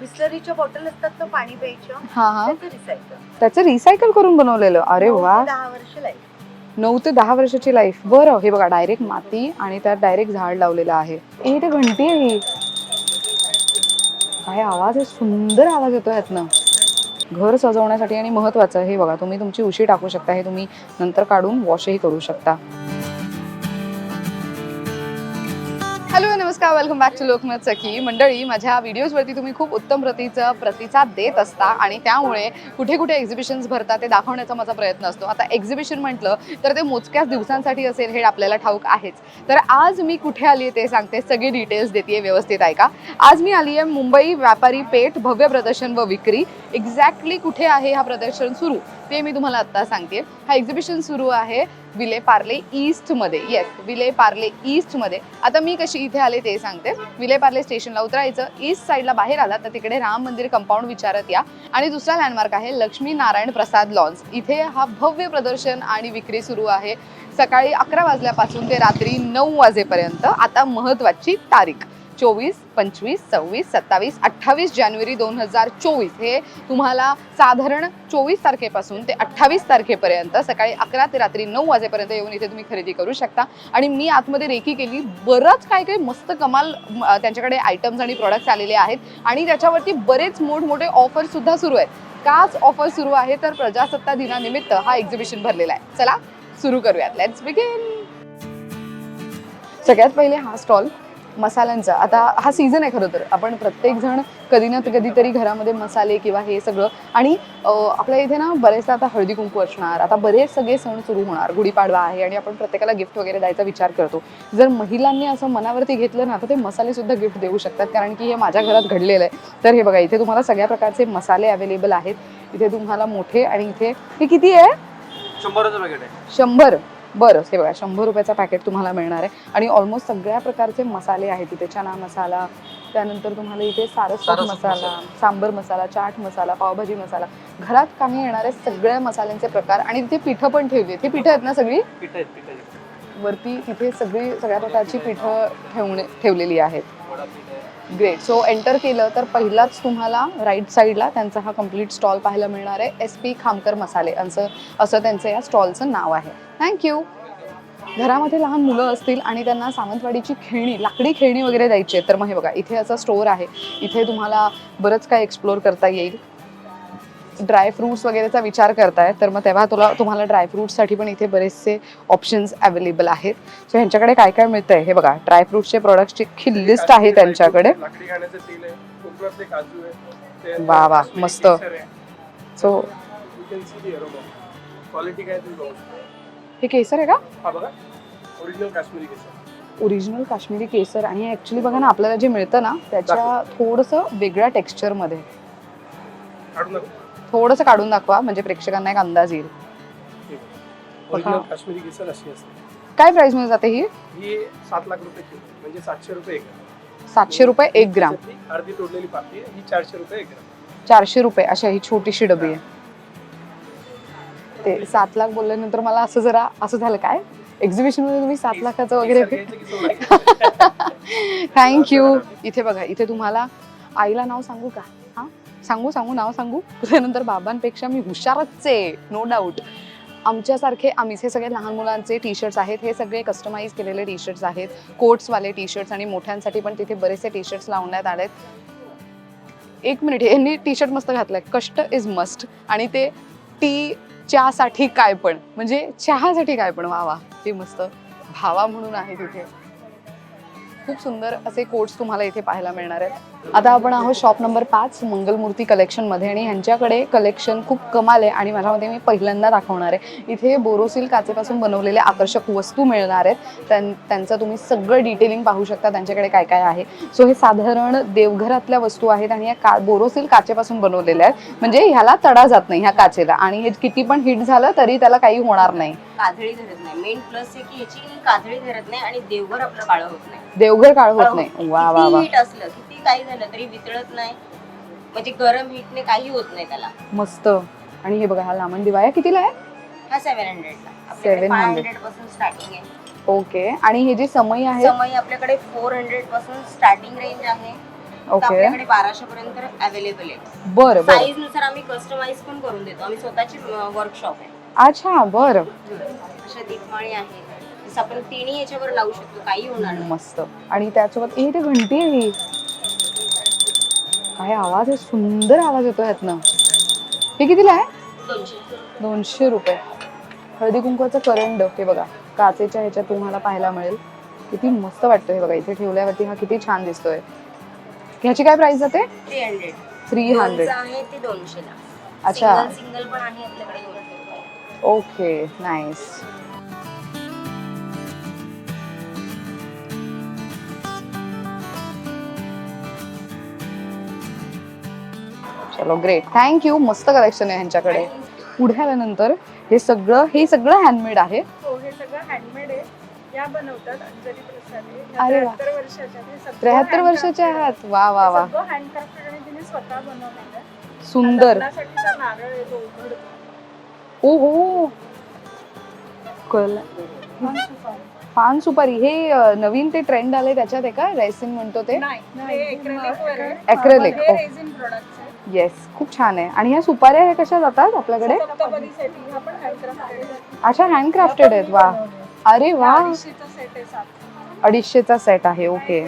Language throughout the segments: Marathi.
बिस्लरीच्या बॉटल असतात ना पाणी प्यायच्या हा हा. त्याचं रिसायकल त्याचं रिसायकल करून बनवलेलं. अरे वा. दहा वर्ष लाईफ नऊ ते दहा वर्षाची लाईफ बरं हे बघा डायरेक्ट माती आणि त्यात डायरेक्ट झाड लावलेलं आहे. ए ते घंटी आहे ही. काय आवाज आहे? सुंदर आवाज येतो यातनं. घर सजवण्यासाठी आणि महत्वाचं हे बघा तुम्ही तुमची उशी टाकू शकता. हे तुम्ही नंतर काढून वॉशही करू शकता. नमस्कार welcome back to Lokmat Sakhi मंडळी माझ्या व्हिडिओजवरती तुम्ही खूप उत्तम प्रतीचा प्रतिसाद देत असता आणि त्यामुळे कुठे कुठे एक्झिबिशन्स भरतात ते दाखवण्याचा माझा प्रयत्न असतो. आता एक्झिबिशन म्हटलं तर ते मोजक्याच दिवसांसाठी असेल हे आपल्याला ठाऊक आहेच. तर आज मी कुठे आली आहे ते सांगते सगळी डिटेल्स देते व्यवस्थित ऐका. आज मी आली आहे मुंबई व्यापारी पेठ भव्य प्रदर्शन व विक्री. एक्झॅक्टली कुठे आहे हा प्रदर्शन सुरू? ते मी तुम्हाला आत्ता सांगते. हा एक्झिबिशन सुरू आहे विले पार्ले ईस्टमध्ये येस विले पार्ले ईस्टमध्ये आता मी कशी इथे आले ते सांगते. विलेपार्ले स्टेशनला उतरायचं. ईस्ट साईडला बाहेर आला तर तिकडे राम मंदिर कंपाऊंड विचारत या. आणि दुसरा लँडमार्क आहे लक्ष्मी नारायण प्रसाद लॉन्स इथे हा भव्य प्रदर्शन आणि विक्री सुरू आहे. सकाळी अकरा वाजल्यापासून ते रात्री नऊ वाजेपर्यंत. आता महत्वाची तारीख. चोवीस पंचवीस सव्वीस सत्तावीस अठ्ठावीस जानेवारी दोन हजार चोवीस. हे तुम्हाला साधारण चोवीस तारखेपासून ते अठ्ठावीस तारखेपर्यंत सकाळी अकरा ते रात्री नऊ वाजेपर्यंत येऊन इथे तुम्ही खरेदी करू शकता. आणि मी आतमध्ये रेकी केली. बरंच काय काही मस्त कमाल त्यांच्याकडे आयटम्स आणि प्रॉडक्ट्स आलेले आहेत. आणि त्याच्यावरती बरेच मोठमोठे ऑफरसुद्धा सुरू आहेत. काच ऑफर सुरू आहे तर प्रजासत्ता दिनानिमित्त हा एक्झिबिशन भरलेला आहे. चला सुरू करूयात. लेट्स बिगिन सगळ्यात पहिले हा स्टॉल मसाल्यांचा. आता हा सीझन आहे खरं तर. आपण प्रत्येक जण कधी ना कधीतरी घरामध्ये मसाले किंवा हे सगळं आणि आपल्या इथे ना बरेचदा आता हळदी कुंकू असणार. आता बरेच सगळे सण सुरू होणार. गुढीपाडवा आहे आणि आपण प्रत्येकाला गिफ्ट वगैरे द्यायचा विचार करतो. जर महिलांनी असं मनावरती घेतलं ना तर ते मसाले सुद्धा गिफ्ट देऊ शकतात. कारण की हे माझ्या घरात घडलेलं आहे. तर हे बघा इथे तुम्हाला सगळ्या प्रकारचे मसाले अवेलेबल आहेत. इथे तुम्हाला मोठे आणि इथे हे किती आहे? आहे. शंभर. बरं हे बघा शंभर रुपयाचा पॅकेट तुम्हाला मिळणार आहे. आणि ऑलमोस्ट सगळ्या प्रकारचे मसाले आहेत इथे. चना मसाला त्यानंतर तुम्हाला इथे सारस्वत सारस्वत मसाला सांबर मसाला चाट मसाला पावभाजी मसाला. घरात कामी येणारे सगळ्या मसाल्यांचे प्रकार. आणि तिथे पिठं पण ठेवली आहेत. ही पिठं आहेत ना सगळी? वरती तिथे सगळी सगळ्या प्रकारची पिठं ठेवणे ठेवलेली आहेत. ग्रेट सो एंटर केलं तर पहिलाच तुम्हाला राईट साईडला त्यांचा हा कंप्लीट स्टॉल पाहायला मिळणार आहे. एस पी खामकर मसाले. असं असं त्यांचं या स्टॉलचं नाव आहे. थँक्यू घरामध्ये लहान मुलं असतील आणि त्यांना सावंतवाडीची खेळणी लाकडी खेळणी वगैरे द्यायची आहे तर मग हे बघा इथे असा स्टोअर आहे. इथे तुम्हाला बरंच काय एक्सप्लोअर करता येईल. ड्राय फ्रुट्स वगैरेचा विचार करताय तर मग तेव्हा तुला तुम्हाला ड्राय फ्रुट्ससाठी पण इथे बरेचसे ऑप्शन्स अवेलेबल आहेत. सो ह्यांच्याकडे काय काय मिळतंय? हे बघा ड्राय फ्रुट्सचे प्रोडक्टची अख्खी लिस्ट आहे त्यांच्याकडे. वा वा, मस्त. सो. हे केसर आहे का? ओरिजिनल काश्मीरी केसर. आणि ऍक्च्युली बघा ना आपल्याला जे मिळतं ना त्याच्या थोडंसं वेगळ्या टेक्स्चरमध्ये थोडंसं काढून दाखवा म्हणजे प्रेक्षकांना एक अंदाज येईल. ओरिजिनल बघा. काश्मीरी केसर अशी असते. काय प्राइसमध्ये जाते ही? ही सात लाख रुपये किलो म्हणजे सातशे रुपये एक ग्राम. सातशे रुपये एक ग्राम. त्याच्यातली अर्धी तोडलेली पाती आहे ही चारशे रुपये एक ग्राम. चारशे रुपये अशा ही छोटीशी डबी आहे. ते सात लाख बोलल्यानंतर मला असं जरा असं झालं काय? एक्झिबिशनमध्ये तुम्ही सात लाखाचं वगैरे केसर घ्यायचं की सोनं घ्यायचं? थँक्यू इथे बघा इथे तुम्हाला आईला नाव सांगू का? सांगू सांगू नाव सांगू? त्यानंतर बाबांपेक्षा मी हुशारच आहे नो डाऊट आमच्यासारखे आम्हीच हे सगळे लहान मुलांचे टी शर्ट्स आहेत हे सगळे कस्टमाइज केलेले टी शर्ट्स आहेत. कोट्सवाले टी शर्ट्स आणि मोठ्यांसाठी पण तिथे बरेचसे टी शर्ट्स लावण्यात आलेत. एक मिनिट यांनी टी शर्ट मस्त घातलंय. कष्ट इज मस्ट आणि ते टी चहासाठी काय पण म्हणजे चहासाठी काय पण. वा वा ते मस्त. भावा म्हणून आहे तिथे. खूप सुंदर असे कोट्स तुम्हाला इथे पाहायला मिळणार आहेत. आता आपण आहोत शॉप नंबर पाच मंगलमूर्ती कलेक्शनमध्ये आणि ह्यांच्याकडे कलेक्शन खूप कमाल आहे. आणि माझ्यामध्ये मी पहिल्यांदा दाखवणार आहे. इथे बोरोसिल काचेपासून बनवलेल्या आकर्षक वस्तू मिळणार आहेत. त्यां त्यांचं तुम्ही सगळं डिटेलिंग पाहू शकता त्यांच्याकडे काय काय आहे. सो हे साधारण देवघरातल्या वस्तू आहेत आणि या का बोरोसिल काचेपासून बनवलेल्या आहेत. म्हणजे ह्याला तडा जात नाही ह्या काचेला. आणि हे किती पण हिट झालं तरी त्याला काही होणार नाही. काजळी धरत नाही. मेन प्लस आहे की ह्याची काजळी धरत नाही आणि देवघर आपलं काळं होत नाही. देवघर काळ होत नाही. वा वा वा. हीट असलं किती काही झालं तरी वितळत नाही. म्हणजे गरम हीटने काही होत नाही त्याला. मस्त. आणि हे बघा हा लामण दिवाया कितीला आहे? हा सेव्हन हंड्रेडला आपल्याकडे 700. फाय हंड्रेडपासून स्टार्टिंग आहे. ओके. आणि हे जे समय आहे? समय आपल्याकडे फोर हंड्रेडपासून स्टार्टिंग रेंज आहे. तर ओके. आपल्याकडे बाराशे पर्यंत अवेलेबल आहे. बरं बरं. साईजनुसार आम्ही कस्टमाइज पण करून देतो. आम्ही स्वतःची वर्कशॉप आहे. अच्छा बरं. अशा दीपमाळी आहे जसं आपण तिन्ही याच्यावर लावू शकतो काही होणार नाही. मस्त. आणि त्यासोबत ए ते घंटी आहे ही. काय आवाज आहे? सुंदर आवाज येतो ह्यातनं. हे कितीला आहे? दोनशे. दोनशे रुपये. हळदी कुंकवाचं करंड हे बघा. काचेच्या ह्याच्यात तुम्हाला पाहायला मिळेल. किती मस्त वाटतं हे बघा. इथे ठेवल्यावरती हा किती छान दिसतोय. ह्याची काय प्राइस जाते? थ्री हंड्रेड थ्री हंड्रेड आहे ते दोनशेला. अच्छा. सिंगल सिंगल पण आहे आपल्याकडे दोनशे रुपये. ओके नाईस चलो ग्रेट थँक्यू मस्त कलेक्शन आहे ह्यांच्याकडे. पुढे आल्यानंतर हे सगळं हे सगळं हँडमेड आहे. हो हे सगळं हँडमेड आहे. या बनवतात अंजली प्रसादे अरे वा. त्र्याहत्तर वर्षाच्या ते सगळं त्र्याहत्तर handcrafted वर्षाच्या आहे. आहात. वा वा वा. हे सगळं हँडक्राफ्टेड आणि तिने स्वतः बनवलेलं आहे. सुंदर. लग्नासाठीचा नारळ आहे तो उघड ओ हो कल पान सुपारी. हे अ, नवीन ते ट्रेंड आले त्याच्यात आहे का रेसिन म्हणतो ते? नाही हे acrylic वर आहे. Acrylic, हे oh. रेझिन प्रोडक्ट्स आहे येस खूप छान आहे. आणि ह्या सुपाऱ्या ह्या कशा जातात आपल्याकडे? हा अच्छा हँडक्राफ्टेड आहेत. वा. अरे वा. अडीचशेचा सेट आहे ओके.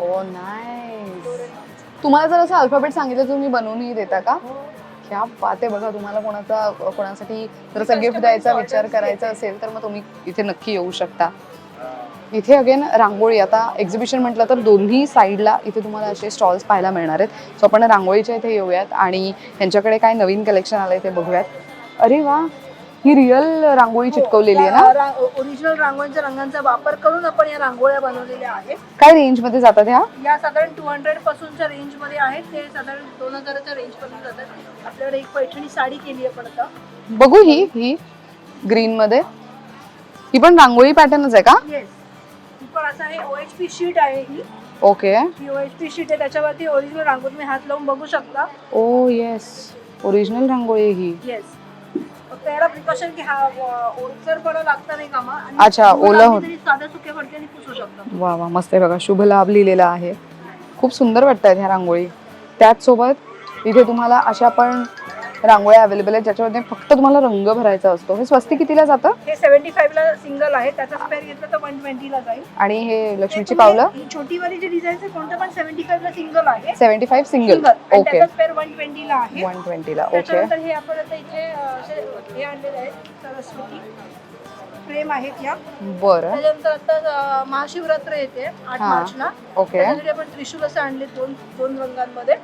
ओ नाईस तुम्हाला जर असं अल्फाबेट सांगितलं तुम्ही बनवूनही देता का? क्या बात आहे. बघा तुम्हाला कोणाचा कोणासाठी जर असं गिफ्ट द्यायचा विचार करायचा असेल तर मग तुम्ही इथे नक्की येऊ शकता. इथे अगेन रांगोळी. आता एक्झिबिशन म्हटलं तर दोन्ही साईडला इथे तुम्हाला असे स्टॉल्स पाहायला मिळणार आहेत. सो आपण रांगोळीच्या इथे येऊयात आणि ह्यांच्याकडे काय नवीन कलेक्शन आलंय ते बघूयात. अरे वा! ही रिअल रांगोळी चिटकवलेली आहे ना? ओरिजिनल रांगोळीच्या रंगांचा वापर करून आपण या रांगोळ्या बनवलेल्या आहेत. काय रेंजमध्ये जातात ह्या? या साधारण टू हंड्रेड पासूनच्या रेंजमध्ये आहेत. ते साधारण दोन हजाराच्या रेंजपासून जातात. आपल्याकडे एक पैठणी साडी केली आहे आता बघू ही ही ग्रीन मध्ये. ही पण रांगोळी पॅटर्नच आहे का? येस असं आहे. ओएच पी शीट आहे ही. ओके ही ओएच पी शीट आहे. त्याच्यावरती ओरिजिनल रांगोळी तुम्ही हात लावून बघू शकता. ओ येस ओरिजिनल रांगोळी ही. येस फक्त याला प्रिकॉशन की हा ओलसर पण लागता नाही कामा. आणि अच्छा, ओलं होत. तरी साध्या सुक्या फडक्याने पुसू शकता. वा वा मस्त आहे बघा. शुभ लाभ लिहिलेला आहे. खूप सुंदर वाटतात ह्या रांगोळी. त्याचसोबत इथे तुम्हाला अशा पण रांगोळ्या अवेलेबल आहेत ज्याच्यामध्ये फक्त तुम्हाला रंग भरायचा असतो. हे स्वस्ती कितीला जातं? हे सेव्हन्टी फाईव्ह ला सिंगल आहे त्याचा स्पेअर घेतला तर वन ट्वेंटी ला जाईल. आणि हे लक्ष्मीची पावलं? छोटी वाली जी डिझाईन आहे कोणतं पण सेव्हन्टी फाईव्ह ला सिंगल आहे. सेव्हन्टी फाईव्ह सिंगल ओके त्याचा स्पेअर वन ट्वेंटी ला आहे. वन ट्वेंटीला ओके त्याच्यानंतर हे आपण आता इथे हे आणलेले आहेत सरस्वती. फ्रेम आहेत या. बरं. त्याच्यानंतर आता महाशिवरात्र येते आठ. मार्चला. ओके आपण त्रिशूल असं आणले दोन दोन रंगांमध्ये.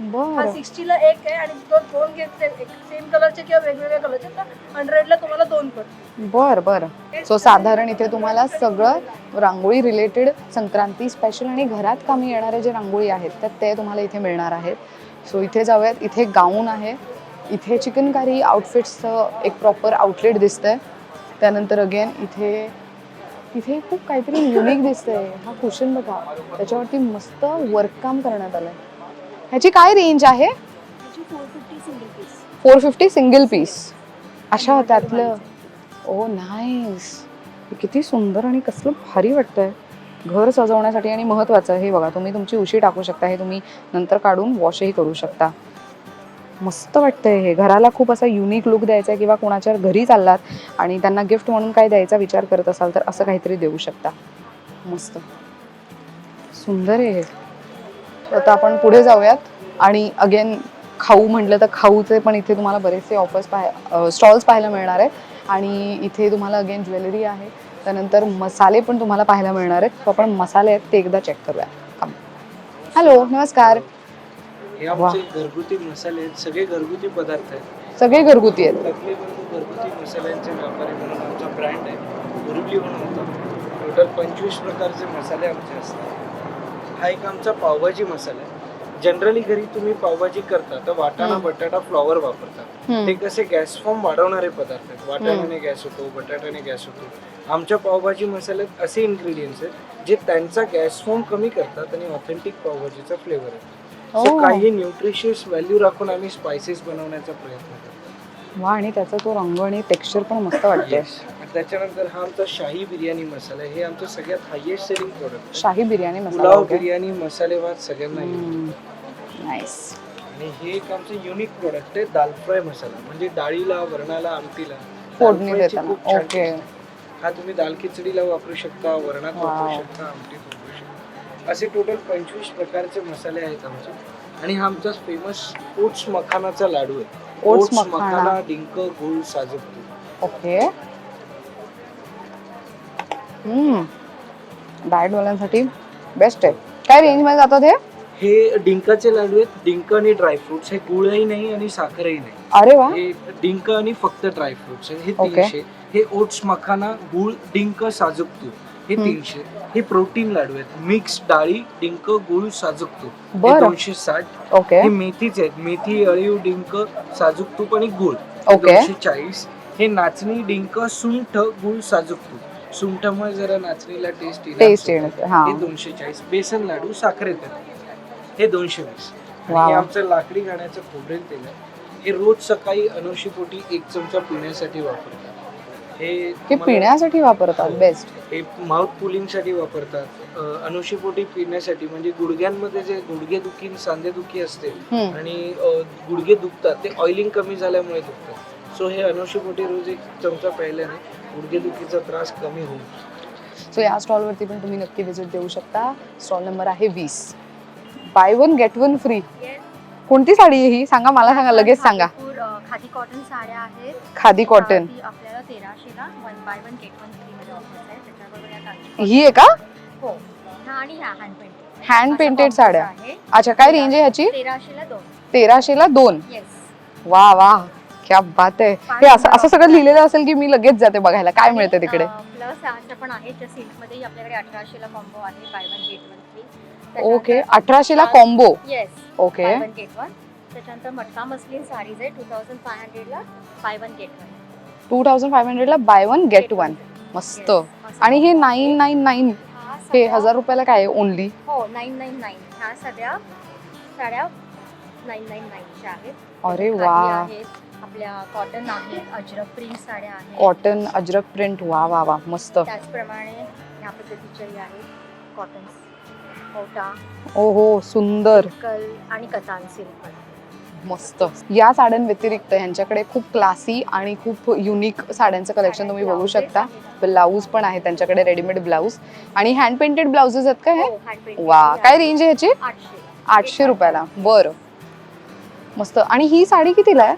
हा बरं. सिक्स्टीला एक आहे आणि दोन घेतले सेम कलरचे किंवा वेगवेगळ्या कलरचे तर हंड्रेडला तुम्हाला दोन पडतील बर बर. सो साधारण इथे तुम्हाला सगळं रांगोळी रिलेटेड संक्रांती स्पेशल आणि घरात कामी येणारे जे रांगोळी आहेत तर ते तुम्हाला इथे मिळणार आहेत. सो इथे जाऊयात. इथे गाऊन आहे. इथे चिकनकारी आउटफिट्सचं एक प्रॉपर आउटलेट दिसतंय. त्यानंतर अगेन इथे इथे खूप काहीतरी युनिक दिसतंय. हा कुशन बघा. त्याच्यावरती मस्त वर्ककाम करण्यात आलंय. ह्याची काय रेंज आहे? फोर फिफ्टी सिंगल पीस अशा त्यातलं ओ नाईस किती सुंदर आणि कसलं भारी वाटतंय. घर सजवण्यासाठी आणि महत्त्वाचं हे बघा तुम्ही तुमची उशी टाकू शकता. हे तुम्ही नंतर काढून वॉशही करू शकता. मस्त वाटतंय हे. घराला खूप असा युनिक लुक द्यायचा आहे किंवा कोणाच्या घरी चाललात आणि त्यांना गिफ्ट म्हणून काय द्यायचा विचार करत असाल तर असं काहीतरी देऊ शकता. मस्त. सुंदर आहे हे. आता आपण पुढे जाऊयात. आणि अगेन खाऊ म्हटलं तर खाऊचे पण इथे तुम्हाला बरेचसे ऑफर्स पाहाय स्टॉल्स पाहायला मिळणार आहेत. आणि इथे तुम्हाला अगेन ज्वेलरी आहे. त्यानंतर मसाले पण तुम्हाला पाहायला मिळणार आहेत. आपण मसाले आहेत ते एकदा चेक करूया. हॅलो नमस्कार. घरगुती मसाले आहेत. सगळे घरगुती पदार्थ आहेत. सगळे घरगुती आहेत. घरगुती मसाल्यांचे व्यापारी म्हणून आमचा ब्रँड आहे. गुरुबली म्हणून होता. टोटल पंचवीस प्रकारचे मसाले आमचे असतात. हा एक आमचा पावभाजी मसाला आहे जनरली घरी तुम्ही पावभाजी करता तर वाटाणा. बटाटा फ्लॉवर वापरतात हम्म. ते कसे गॅस फॉर्म वाढवणारे पदार्थ आहेत वाटाण्याने गॅस होतो बटाट्याने गॅस होतो आमच्या पावभाजी मसाल्यात असे इन्ग्रेडियंट्स आहेत जे त्यांचा गॅस फॉर्म कमी करतात आणि ऑथेंटिक पावभाजीचा फ्लेवर आहे Oh. काही न्यूट्रिशियस व्हॅल्यू राखून आम्ही स्पायसेस बनवण्याचा प्रयत्न करतो वा आणि त्याचा तो रंग आणि टेक्स्चर पण मस्त Yes. त्याच्यानंतर हा आमचा शाही बिर्याणी मसाला आहे. हे आमचं सगळ्यात हायेस्ट सेलिंग प्रोडक्ट शाही बिर्याणी मसाला पुलाव ओके. बिर्याणी मसाले भात सगळ्यांना येतो. नाईस आणि हे एक आमचं युनिक प्रोडक्ट आहे दाल फ्राय मसाला. म्हणजे डाळीला वरणाला आमटीला. दाल फोडणी देताना. खूप छान ओके. taste. आहे. हा तुम्ही दाल खिचडीला वापरू शकता वरणात वापरू Wow. शकता आमटीत वापरू शकता. असे टोटल पंचवीस प्रकारचे मसाले आहेत आमचे. आणि हा आमचा फेमस ओट्स मखानाचा लाडू आहे. Oats Oats मखाना. मखाना डिंक गुळ साजूक तूप. ओके. डाएट वाल्यांसाठी बेस्ट आहे. काय रेंजमध्ये जातात हे? हे डिंकाचे लाडू आहेत डिंक आणि ड्रायफ्रुट्स हे गुळही नाही आणि साखरही नाही. अरे वा. हे डिंक आणि फक्त ड्रायफ्रुट्स हे. तीनशे. हे ओट्स मखाना गुळ डिंक साजूक तूप हे. तीनशे. हे प्रोटीन लाडू आहेत. मिक्स डाळी डिंक गुळ साजूक तूप हे बरं. दोनशे साठ. ओके हे मेथीचे आहेत. मेथी अळीव डिंक साजूक तूप आणि गुळ. Okay. दोनशे चाळीस. हे नाचणी डिंक सुंठ गुळ साजूक तूप सुंठामुळे जरा नाचणीला टेस्ट टेस्ट येण्याचं हा. हे दोनशे चाळीस. बेसन लाडू साखरेत हे दोनशे वीस. आणि हे. आमचं लाकडी गाण्याचं खोबरेल तेल आहे. हे रोज सकाळी अनुशीपोटी एक चमचा पिण्यासाठी वापरतात. हे हे तुम्हाला- पिण्यासाठी वापरतात हो. बेस्ट हे माउथ पुलिंगसाठी वापरतात. अं, अनुशीपोटी पिण्यासाठी म्हणजे गुडघ्यांमध्ये जे गुडघेदुखी सांधेदुखी असते आणि अं, गुडघे दुखतात ते ऑइलिंग कमी झाल्यामुळे दुखतात. सो हे अनुशीपोटी रोज एक चमचा प्यायल्याने गुडघेदुखीचा त्रास कमी होईल. सो या स्टॉलवरती पण तुम्ही नक्की विजिट देऊ शकता. स्टॉल नंबर आहे वीस. Buy one get one free कोणती साडी आहे ही? सांगा मला सांगा लगेच सांगा. अ, खादी कॉटन साड्या आहेत. खादी कॉटन ती आपल्याला तेराशेला one buy one get one free मध्ये ऑफर आहे. त्याच्याबरोबर या कांजी ही आहे का? हो. आणि ह्या हँड पेंटेड हँड पेंटेड साड्या. अच्छा काय रेंज आहे ह्याची? तेराशेला दोन. तेराशेला दोन. येस वा वा. क्या बात आहे. हे असं असं सगळं लिहिलेलं असेल की मी लगेच जाते बघायला. काय मिळतं तिकडे? प्लस असं पण आहे त्या सिल्कमध्ये आपल्याकडे अठराशेला कॉम्बो आहे buy one get one free okay अठराशेला combo yes okay buy one get one त्याच्यानंतर मटका मसलिन साडीज आहे two thousand five हंड्रेडला buy one get one two thousand buy one get one मस्त. आणि हे नाईन नाईन नाईन हे हजार रुपयाला काय आहे? ओनली हो नाईन नाईन नाईन ह्या सगळ्या साड्या नाईन नाईन नाईनच्या आहेत. अरे वा. आपल्या कॉटन आहेत अजरक प्रिंट साड्या आहेत. कॉटन अजरक प्रिंट वा वा वा मस्त. त्याचप्रमाणे ह्या पद्धतीच्याही आहेत कॉटन कोटा ओ हो सुंदर. कल आणि कतान सिल्क पण मस्त. या साड्यांव्यतिरिक्त यांच्याकडे खूप क्लासी आणि खूप युनिक साड्यांचं कलेक्शन तुम्ही बघू शकता. ब्लाऊज पण आहे त्यांच्याकडे रेडीमेड ब्लाऊज आणि हँड पेंटेड ब्लाउजेस आहेत का हे? हो, वा काय रेंज आहे ह्याची आठशे रुपयाला. बरं. मस्त. आणि ही साडी कितीला आहे?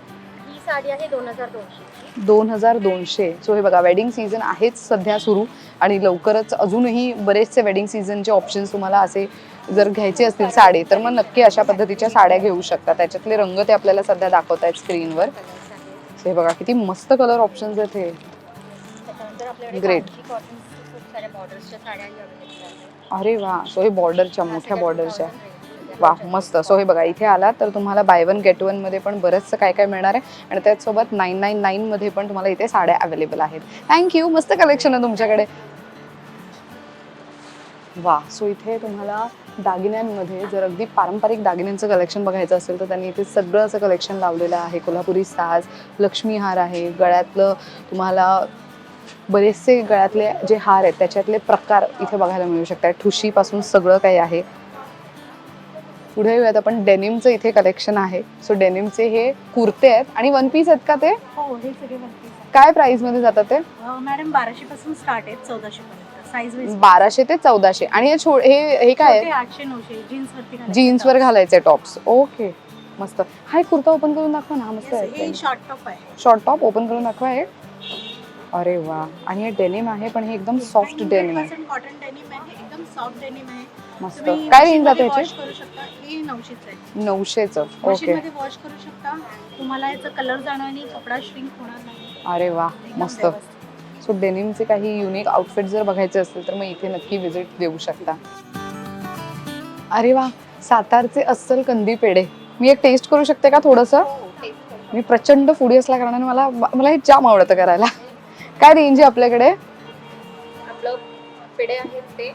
साडी आहे दोन हजार दोनशे दोन हजार दोनशे. सो हे बघा वेडिंग सीझन आहेच सध्या सुरू आणि लवकरच अजूनही बरेचसे वेडिंग सीझनचे ऑप्शन्स तुम्हाला असे जर घ्यायचे असतील साडी तर मग नक्की अशा पद्धतीच्या साड्या घेऊ शकता. त्याच्यातले रंग ते आपल्याला सध्या दाखवत आहेत स्क्रीनवर हे बघा किती मस्त कलर ऑप्शन्स आहेत हे. आहेत. अरे वा! सो हे बॉर्डरच्या मोठ्या बॉर्डरच्या 2000 range मध्ये वा मस्त. सो हे बघा इथे आलात तर तुम्हाला बाय वन गेट वनमध्ये पण बरंचसं काय काय मिळणार आहे. आणि त्याचसोबत नाईन नाईन नाईन मध्ये पण तुम्हाला इथे साड्या अवेलेबल आहेत. थँक्यू मस्त कलेक्शन आहे तुमच्याकडे. वा सो इथे तुम्हाला दागिन्यांमध्ये जर अगदी पारंपरिक दागिन्यांचं कलेक्शन बघायचं असेल तर त्यांनी इथे सगळं असं कलेक्शन लावलेलं आहे. कोल्हापुरी साज लक्ष्मीहार आहे. गळ्यातलं तुम्हाला बरेचसे गळ्यातले जे हार आहेत त्याच्यातले प्रकार इथे बघायला मिळू शकतात. ठुशीपासून सगळं काही आहे. पुढे येऊयात. आपण डेनिमचं इथे कलेक्शन आहे. सो डेनिमचे हे कुर्ते आहेत. आणि वन पीस आहेत का ते? हो हे सगळे वन पीस काय प्राइसमध्ये जातात ते? मॅडम बाराशे पासून स्टार्ट आहेत चौदाशे पर्यंत. साईज वाईज बाराशे ते चौदाशे. आणि हे छो- हे हे काय आहे? आठशे नऊशे. जीन्स वरती वर. घालायचे टॉप्स ओके मस्त. हा एक कुर्ता ओपन करून दाखवा ना. हा मस्त हे आहे. शॉर्ट टॉप आहे. शॉर्ट टॉप ओपन करून दाखवा हे. अरे वा. आणि हे डेनिम आहे पण हे एकदम सॉफ्ट डेनिम आहे. कॉटन डेनिम आहे. एकदम सॉफ्ट डेनिम आहे. मस्त. तुम्ही काय रेंज जाते याची? wash करू शकता. हे नऊशेच आहे. नऊशेच मशीन ओके मध्ये वॉश करू शकता. तुम्हाला याचा कलर जाणार नाही कपडा श्रिंक होणार नाही. अरे वा एकदम मस्त. व्यवस्थित. सो डेनिमचे काही युनिक आउटफिट जर बघायचे असतील तर मग इथे नक्की विजिट देऊ शकता. अरे वा सातारचे अस्सल कंदी पेढे. मी एक टेस्ट करू शकते का थोडंसं? मी प्रचंड फुडी असल्या कारणाने मला मला हे जाम आवडतं करायला. काय रेंज आहे आपल्याकडे? आपलं पेढे आहेत ते.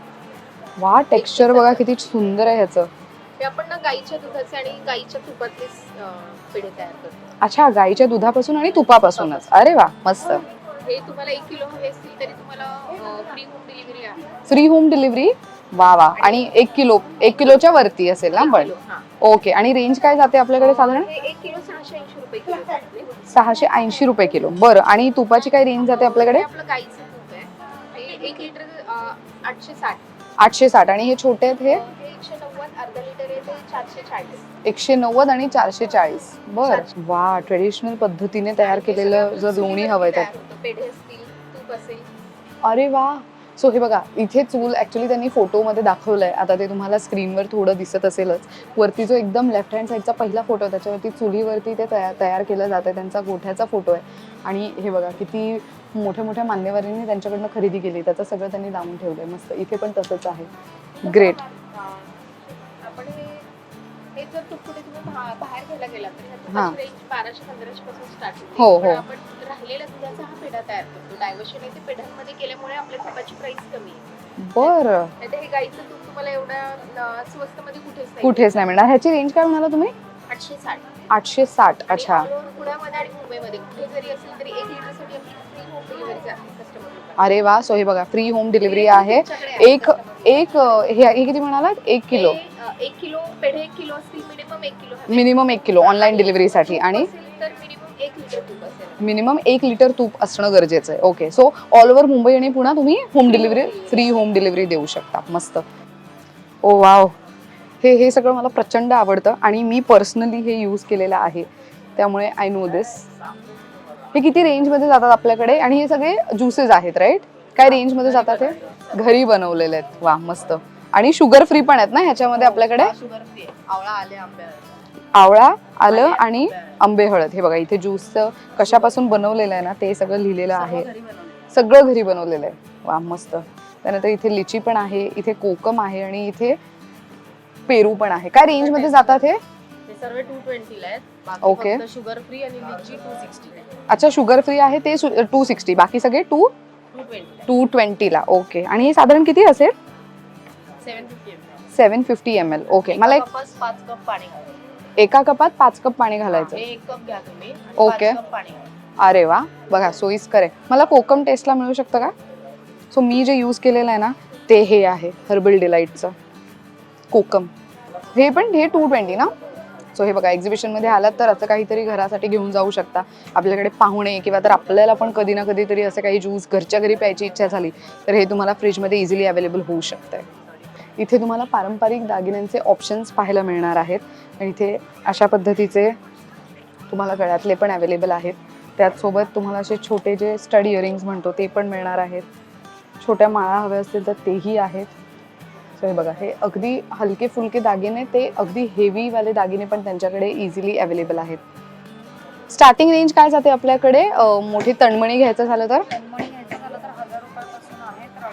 वा टेक्स्चर बघा किती सुंदर आहे ह्याचं. ते आपण ना गाईच्या दुधाचे आणि गाईच्या तुपातलेच अं, पेढे तयार करतो. अच्छा गाईच्या दुधापासून आणि तुपापासूनच. अरे वा मस्त. हे तुम्हाला एक किलो हवे असतील तरी तुम्हाला फ्री होम डिलिव्हरी आहे. फ्री होम डिलिव्हरी वा वा. आणि एक किलो एक किलोच्या वरती असेल ना पण? किलो, हा. ओके. आणि रेंज काय जाते आपल्याकडे साधारण? हे एक किलो सहाशे ऐंशी रुपये किलो. सहाशे ऐंशी रुपये किलो. बरं. आणि तुपाची काय रेंज जाते आपल्याकडे? हे आपलं गाईचं तूप आहे. हे एक लिटर आठशे साठ. आठशे साठ. आणि हे छोटे आहेत हे? एकशे नव्वद आहे आणि चारशे चाळीस. बर. वा ट्रेडिशनल पद्धतीने तयार केलेलं जर लोणी तूप असेल. अरे वा. सो हे बघा इथे चूल ऍक्च्युली त्यांनी फोटोमध्ये दाखवलंय. आता ते तुम्हाला स्क्रीनवर थोडं दिसत असेलच. वरती जो एकदम लेफ्ट हँड साईडचा पहिला फोटो आहे त्याच्यावरती चुलीवरती ते तयार तयार केलं जातं त्यांचा गोठ्याचा फोटो आहे. आणि हे बघा किती मोठ्या मोठ्या मान्यवरांनी त्यांच्याकडनं खरेदी केली. त्याचं सगळं त्यांनी लावून ठेवलंय. मस्त. इथे पण तसंच आहे. ग्रेट आपण हे हे हा. हो, हो. हा आहे. बरं. कुठेच नाही मिळणार. ह्याची रेंज काय म्हणाला तुम्ही? आठशे साठ. आठशे साठ. आणि अच्छा. अरे वा सो हे बघा फ्री होम डिलिव्हरी आहे. एक एक हे हे किती म्हणालात? एक किलो. एक किलो पेढे एक किलो असतील मिनिमम एक किलो. मिनिमम एक किलो ऑनलाईन डिलिव्हरीसाठी आणि? मिनिमम एक लिटर तूप असेल मिनिमम एक लिटर तूप असणं गरजेचं आहे. Okay so all over Mumbai आणि पुन्हा तुम्ही home delivery free home delivery देऊ शकता. मस्त. ओ वाव हे हे सगळं मला प्रचंड आवडतं आणि मी पर्सनली हे यूज केलेलं आहे. त्यामुळे आय नो दिस हे किती रेंजमध्ये जातात आपल्याकडे? आणि हे सगळे ज्युसेस आहेत राईट काय रेंजमध्ये जातात हे? घरी बनवलेले आहेत. वा मस्त. आणि शुगर फ्री पण आहेत ना ह्याच्यामध्ये आपल्याकडे? आवळा आले आणि आंबे हळद. हे बघा इथे ज्यूसचं कशापासून बनवलेलं आहे ना ते सगळं लिहिलेलं आहे. सगळं घरी बनवलेलं आहे. वा मस्त. त्यानंतर इथे लिची पण आहे इथे कोकम आहे आणि इथे पेरू पण आहे. काय रेंजमध्ये जातात हे? सर्व टू ट्वेंटीला आहेत. Okay. बाकी शुगर फ्री आणि लिची टू सिक्स्टी अच्छा शुगर फ्री आहे ते टू सिक्स्टी बाकी सगळे टू टू ट्वेंटी टू ट्वेंटीला ओके आणि हे साधारण किती असेल? Seven fifty M seven fifty M L okay मला एक पाच कप पाणी. एका कपात पाच कप पाणी हे घालायचं एक कप घ्या तुम्ही आणि Okay. पाच कप पाणी घाला. अरे वा. बघा सोयीस्कर आहे. मला कोकम टेस्टला मिळू शकतं का? सो मी जे यूज केलेलं आहे ना ते हे आहे हर्बल डिलाईटचं कोकम. हे पण हे टू ट्वेंटी ना? सो हे बघा एक्झिबिशनमध्ये आलात तर असं काहीतरी घरासाठी घेऊन जाऊ शकता. आपल्याकडे पाहुणे किंवा तर आपल्याला पण कधी ना कधीतरी असं काही ज्यूस घरच्या घरी प्यायची इच्छा झाली तर हे तुम्हाला फ्रीजमध्ये इझिली अवेलेबल होऊ शकतं इथे तुम्हाला पारंपरिक दागिन्यांचे ऑप्शन्स पाहायला मिळणार आहेत. आणि इथे अशा पद्धतीचे तुम्हाला गळ्यातले पण अवेलेबल आहेत. त्याचसोबत तुम्हाला असे छोटे जे स्टडी इयरिंग्स म्हणतो ते पण मिळणार आहेत. छोट्या माळा हव्या असतील तर तेही आहेत. हे बघा. हे अगदी हलके फुलके दागिने ते अगदी हेवीवाले दागिने पण त्यांच्याकडे इझिली अवेलेबल आहेत. स्टार्टिंग रेंज काय जाते आपल्याकडे? मोठी तणमणी घ्यायचं झालं तर?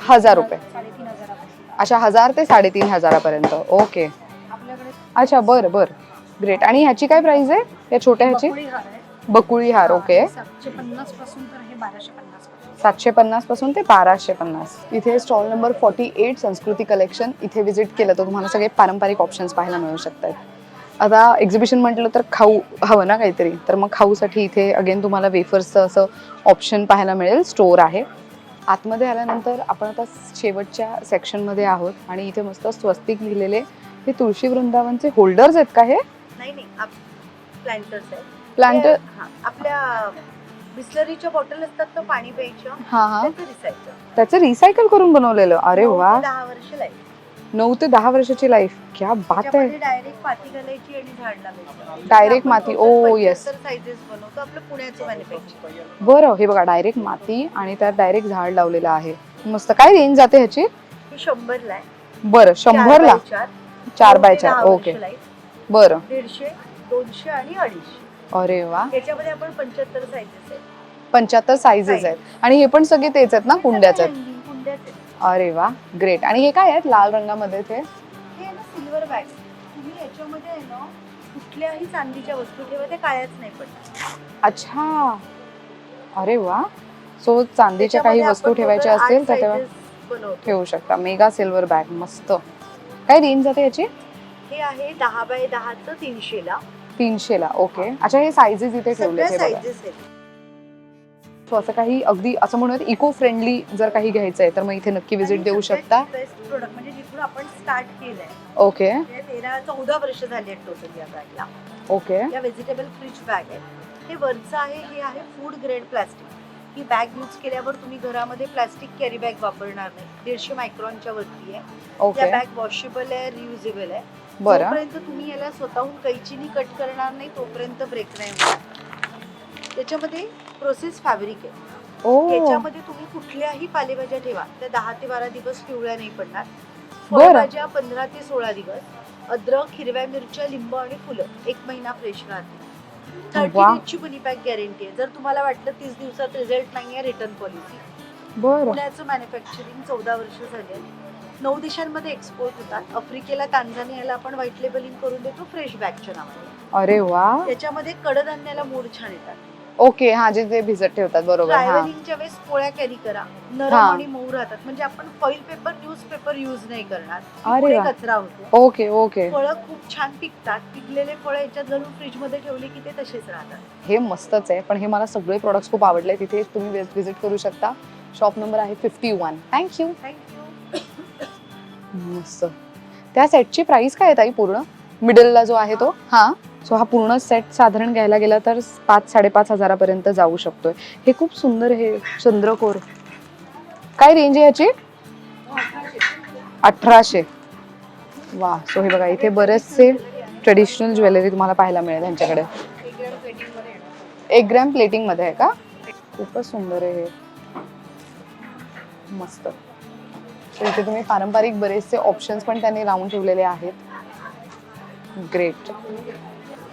हजार रुपये. अशा हजार ते साडेतीन हजारापर्यंत. ओके अच्छा बरं बरं. ग्रेट आणि ह्याची काय प्राइस आहे? या छोट्या ह्याची? बकुळी हार आहे. बकुळी हार ओके सातशे पन्नासपासून ते बाराशे पन्नास. इथे stall number forty eight Sanskruti collection इथे विजिट केलं तर तुम्हाला सगळे पारंपरिक ऑप्शन्स पाहायला मिळू शकतात. आता एक्झिबिशन म्हटलं तर खाऊ हवं ना काहीतरी? तर मग खाऊसाठी इथे अगेन तुम्हाला वेफर्सचं असं ऑप्शन पाहायला मिळेल. स्टोअर आहे. आतमध्ये आल्यानंतर आपण आता शेवटच्या सेक्शनमध्ये आहोत आणि इथे मस्त स्वस्तिक लिहिलेले हे तुळशी वृंदावनचे होल्डर्स आहेत का हे? नाही नाही. प्लांटर्स आहे प्लांट ते, हा, आपल्या बिस्लरीच्या बॉटल असतात ना पाणी प्यायच्या हा हा. त्याचं रिसायकल त्याचं रिसायकल करून बनवलेलं. अरे वा. दहा वर्ष लाईफ नऊ ते दहा वर्षाची लाईफ क्या बात आहे. डायरेक्ट माती घालायची आणि झाड लावायचं. Direct माती, ओ, yes. सायझेस बनवतो? आपलं पुण्याचं मॅन्युफॅक्चर बरं हे बघा डायरेक्ट माती आणि त्यात डायरेक्ट झाड लावलेलं आहे. मस्त. काय रेंज जाते ह्याची? हे शंभरला आहे. बरं शंभरला? चार. चार बाय चार. ओके. बरं. दीडशे दोनशे आणि अडीचशे. अरे वा. याच्यामध्ये आपण पंच्याहत्तर सायझेस आहेत. पंच्याहत्तर साईजेस आहेत. आणि हे पण सगळे तेच आहेत ना कुंड्याचे आहेत. कुंड्याचे अरे वा ग्रेट आणि हे काय आहेत लाल रंगामध्ये ते? हे आहे ना सिल्वर बॅग तुम्ही याच्यामध्ये आहे ना कुठल्याही चांदीच्या वस्तू ठेवा त्या काळ्याच नाही पडणार अच्छा. अरे वा. सो चांदीच्या काही त्याच्यामध्ये वस्तू आपण ठेवायच्या असतील आठ तर तेव्हा sizes बनवतो. ठेवू शकता. मेगा सिल्वर बॅग मस्त. काय रेंज जाते याची? हे आहे दहा बाय दहाचं तीनशेला. तीनशेला ओके अच्छा हे साईजेस इथे ठेवले आहेत. सो असं काही अगदी असं म्हणूयात इको फ्रेंडली जर काही घ्यायचं आहे तर मग इथे नक्की व्हिजिट देऊ शकता. बेस्ट प्रोडक्ट म्हणजे आपण स्टार्ट केलंय. ओके ते तेरा चौदा वर्ष झाली आहेत टोटल या बॅगला ओके या व्हेजिटेबल फ्रीज बॅग आहे हे वरचं आहे हे आहे फूड ग्रेड प्लास्टिक ही बॅग यूज केल्यावर तुम्ही घरामध्ये प्लास्टिक कॅरी बॅग वापरणार नाही. दीडशे मायक्रॉनच्या वरती आहे. या ओके बॅग वॉशेबल आहे रियुजेबल आहे. बरं. जोपर्यंत तुम्ही याला स्वतःहून कैचीनी कट करणार नाही तोपर्यंत ब्रेक नाही होणार. त्याच्यामध्ये प्रोसेस फॅब्रिक आहे. ओ. याच्यामध्ये तुम्ही कुठल्याही पालेभाज्या ठेवा. त्या दहा ते बारा दिवस पिवळ्या नाही पडणार. बरं. फळभाज्या पंधरा ते सोळा दिवस अद्रक हिरव्या मिरच्या लिंबू आणि फुलं एक महिना फ्रेश राहते थर्टी वा. डेजची मनी पॅक गॅरंटी आहे. जर तुम्हाला वाटलं तीस दिवसात रिझल्ट नाही आहे रिटर्न पॉलिसी बरं. पुण्याचं मॅन्युफॅक्चरिंग चौदा वर्ष झाले आहे. नऊ देशांमध्ये एक्सपोर्ट होतात. आफ्रिकेला तांझानियाला आपण व्हाईट लेबलिंग करून देतो फ्रेश बॅगच्या नावाने. अरे वा. त्याच्यामध्ये कडधान्याला मोड छान येतात. ओके हा जे ते भिजत ठेवतात बरोबर हा. ट्रॅव्हलिंगच्या वेळेस पोळ्या कॅरी करा. नरम हा. आणि मऊ राहतात. म्हणजे आपण foil paper news paper use नाही करणार. अरे पुढे वा. कचरा होतो. Okay okay. फळं खूप छान पिकतात. पिकलेले फळं याच्यात घालून फ्रीजमध्ये ठेवले की ते तसेच राहतात. हे मस्तच आहे. पण हे मला सगळे प्रोडक्ट्स खूप आवडले. तिथे तुम्ही व्हिजिट करू शकता. शॉप नंबर आहे fifty one thank you thank you मस्त. त्या सेटची प्राइस काय आहे ताई पूर्ण? मिडलला जो आहे तो? हा. सो हा पूर्ण सेट साधारण घ्यायला गेला तर पाच साडेपाच हजारापर्यंत जाऊ शकतोय. हे खूप सुंदर आहे चंद्रकोर. काय रेंज आहे याची? अठराशे. वा सो हे बघा इथे बरेचसे ट्रेडिशनल ज्वेलरी तुम्हाला पाहायला मिळेल यांच्याकडे एक ग्रॅम प्लेटिंगमध्ये आहे का? खूपच सुंदर आहे हे. मस्त. इथे तुम्ही पारंपरिक बरेचसे ऑप्शन्स पण त्यांनी लावून ठेवलेले आहेत. ग्रेट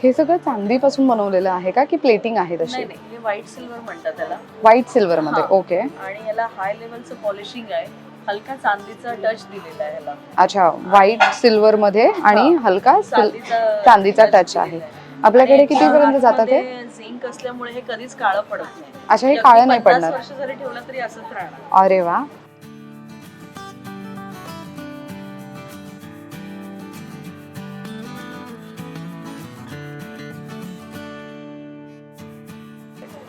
हे सगळं चांदीपासून बनवलेलं आहे का? की प्लेटिंग आहे तशी? नाही नाही. व्हाईट सिल्वर म्हणतात त्याला. व्हाईट सिल्वर मध्ये. ओके आणि याला हाय लेवलचं पॉलिशिंग आहे. हलका चांदीचा टच दिलेला आहे याला. अच्छा. व्हाईट सिल्वर मध्ये आणि हलका सिल- चांदीचा दिलेला आहे. आपल्याकडे किती पर्यंत जातात हे? झिंक असल्यामुळे हे कधीच काळं पडत नाही. अच्छा हे काळं नाही 50 पडणार. वर्ष जरी ठेवलं तरी असंच राहणार. अरे वा.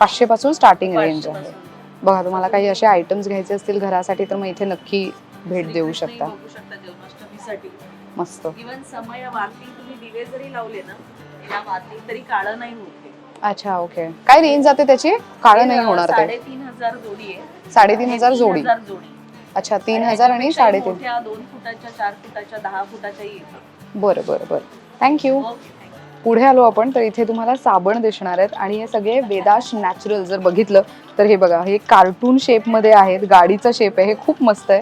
पाचशे पासून स्टार्टिंग रेंज आहे. बघा तुम्हाला काही असे आयटम्स घ्यायचे असतील घरासाठी तर मग इथे नक्की भेट देऊ शकता. मस्त. इव्हन समय वाती तुम्ही दिवे जरी लावले ना या वाती तरी काळं नाही होते अच्छा ओके काय रेंज जाते त्याची? काळं नाही होणार ते. साडेतीन हजार जोडी आहे. साडेतीन हजार जोडी. अच्छा तीन हजार आणि साडेतीन. दोन फुटाच्या चार फुटाच्या दहा फुटाच्या बरं बरं बरं. थँक्यू ओके थँक्यू पुढे आलो आपण तर इथे तुम्हाला साबण दिसणार आहेत आणि हे सगळे वेदाश नॅचरल जर बघितलं तर हे बघा हे कार्टून शेपमध्ये आहेत गाडीचा शेप आहे हे खूप मस्त आहे.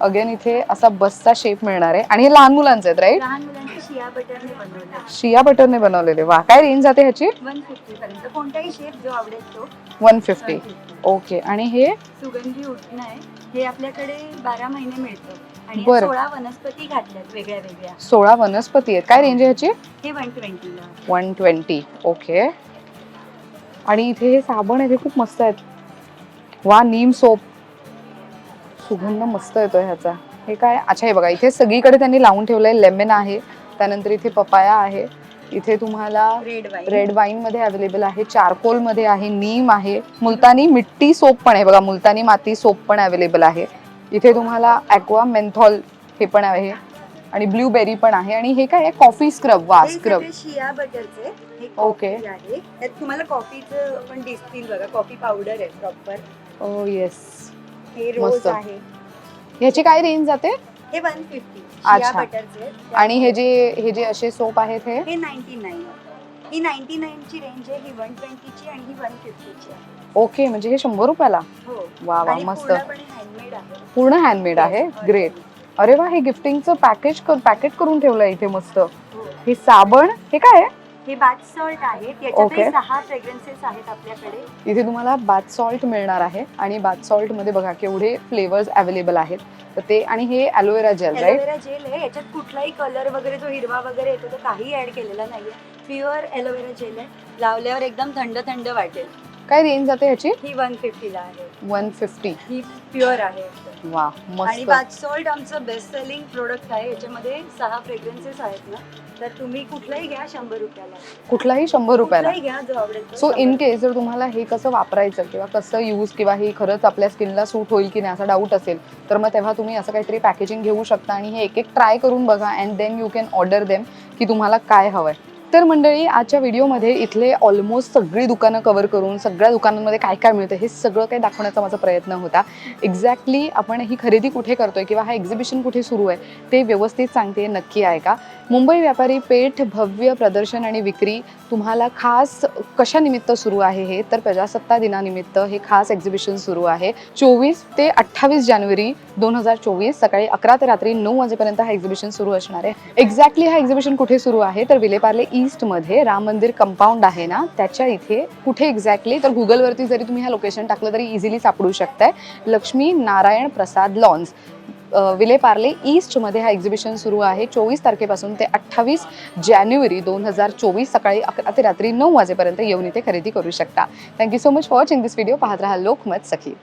अगेन इथे असा बसचा शेप मिळणार आहे. आणि हे लहान मुलांचे आहेत राईट लहान मुलांचे शिया बटरने बनवले शिया बटरने बनवलेले. वा काय रेंज जाते ह्याची? वन फिफ्टी ओके आणि हे? सुगंधी उठणं आहे. हे आपल्याकडे बारा महिने मिळतं. आणि बरं. सोळा वनस्पती घातल्यात वेगळ्या वेगळ्या. सोळा वनस्पती आहेत. काय रेंज आहे ह्याची? हे वन ट्वेंटीला वन ट्वेंटी ओके आणि इथे हे साबण आहे ते खूप मस्त आहेत. वा नीम सोप. सुगंध मस्त येतोय ह्याचा. हे काय? अच्छा हे बघा इथे सगळीकडे त्यांनी लावून ठेवलंय. लेमन आहे. त्यानंतर इथे पपाया आहे. इथे तुम्हाला रेड वाईन रेड वाईन मध्ये अवेलेबल आहे. चारकोलमध्ये आहे. नीम आहे. मुलतानी मिट्टी सोप पण आहे. बघा मुलतानी माती सोप पण अवेलेबल आहे. इथे तुम्हाला ॲक्वा मेन्थॉल हे पण आहे आणि ब्लूबेरी पण आहे. आणि हे काय आहे? कॉफी स्क्रब वा हे स्क्रब सगळे शिया बटरचे. हे ओके. कॉफी आहे. त्यात तुम्हाला कॉफीचं पण दिसतील बघा. कॉफी पावडर आहे प्रॉपर ओ येस हे रोज मस्त. आहे. ह्याची काय रेंज जाते? हे वन फिफ्टी अच्छा. शिया बटरचे. आणि हे जे हे जे असे सोप आहेत हे? हे नाईन्टी नाईन ही नाईन्टी नाईनची रेंज आहे ही वन ट्वेंटीची आणि ही वन फिफ्टीची आहे. ओके म्हणजे हे शंभर रुपयाला? हो. वा वा आणि मस्त. पूर्णपणे हँडमेड आहे. पूर्ण हँडमेड आहे? ग्रेट अरे वा हे गिफ्टिंगचं पॅकेज पॅकेट करून ठेवलंय इथे मस्त. हो. हे साबण हे काय आहे? हे बाथ सॉल्ट आहे. ओके. याच्यातही सहा फ्रेग्रन्सेस आहेत आपल्याकडे. इथे तुम्हाला बाथ सॉल्ट मिळणार आहे. आणि बाथ सॉल्टमध्ये बघा केवढे फ्लेवर्स अवेलेबल आहेत. तर ते आणि हे ॲलोवेरा जेल राईट जेल आहे. याच्यात कुठलाही कलर वगैरे जो हिरवा वगैरे येतो तो काही ऍड केलेला नाहीये. प्युअर एलोवेरा जेल आहे. लावल्यावर एकदम थंड थंड वाटेल. काय रेंज जाते ह्याची? ही वन फिफ्टीला आहे. वन फिफ्टी ही प्युअर आहे. वा आणि मस्त सॉल्ट आमचं बेस्ट सेलिंग प्रोडक्ट आहे. याच्यामध्ये सहा फ्रेग्रन्सेस आहेत ना. तर तुम्ही कुठलाही घ्या शंभर रुपयाला. कुठलाही शंभर रुपयाला. कुठलाही घ्या जो आवडेल तो सो शंभर. इन केस जर तुम्हाला हे कसं वापरायचं किंवा कसं यूज किंवा हे खरंच आपल्या स्किनला सूट होईल की नाही असा डाऊट असेल तर मग तेव्हा तुम्ही असं काहीतरी पॅकेजिंग घेऊ शकता आणि हे एक एक ट्राय करून बघा and then you can order them की तुम्हाला काय हवंय. तर मंडळी आजच्या व्हिडिओमध्ये इथले ऑलमोस्ट सगळी दुकानं कवर करून सगळ्या दुकानांमध्ये काय काय मिळतं हे सगळं काही दाखवण्याचा माझा प्रयत्न होता. एक्झॅक्टली आपण ही खरेदी कुठे करतोय किंवा हा एक्झिबिशन कुठे सुरू आहे ते व्यवस्थित सांगते नक्की आहे का? मुंबई व्यापारी पेठ भव्य प्रदर्शन आणि विक्री तुम्हाला खास कशानिमित्त सुरू आहे हे? तर प्रजासत्ता दिनानिमित्त हे खास एक्झिबिशन सुरू आहे. चोवीस ते अठ्ठावीस जानेवारी दोन हजार चोवीस सकाळी अकरा ते रात्री नऊ वाजेपर्यंत हा एक्झिबिशन सुरू असणार आहे. एक्झॅक्टली हा एक्झिबिशन कुठे सुरू आहे? तर विलेपार्ले ईस्टमध्ये राम मंदिर कंपाऊंड आहे ना त्याच्या इथे कुठे एक्झॅक्टली तर गुगलवरती जरी तुम्ही हा लोकेशन टाकलं तरी इझिली सापडू शकताय. लक्ष्मी नारायण प्रसाद लॉन्स विले विलेपार्ले ईस्टमध्ये हा एक्झिबिशन सुरू आहे. चोवीस तारखेपासून ते अठ्ठावीस जानेवारी दोन हजार चोवीस सकाळी अकरा ते रात्री नऊ वाजेपर्यंत येऊन इथे खरेदी करू शकता. Thank you so much for watching this video पाहत राहा लोकमत सखी.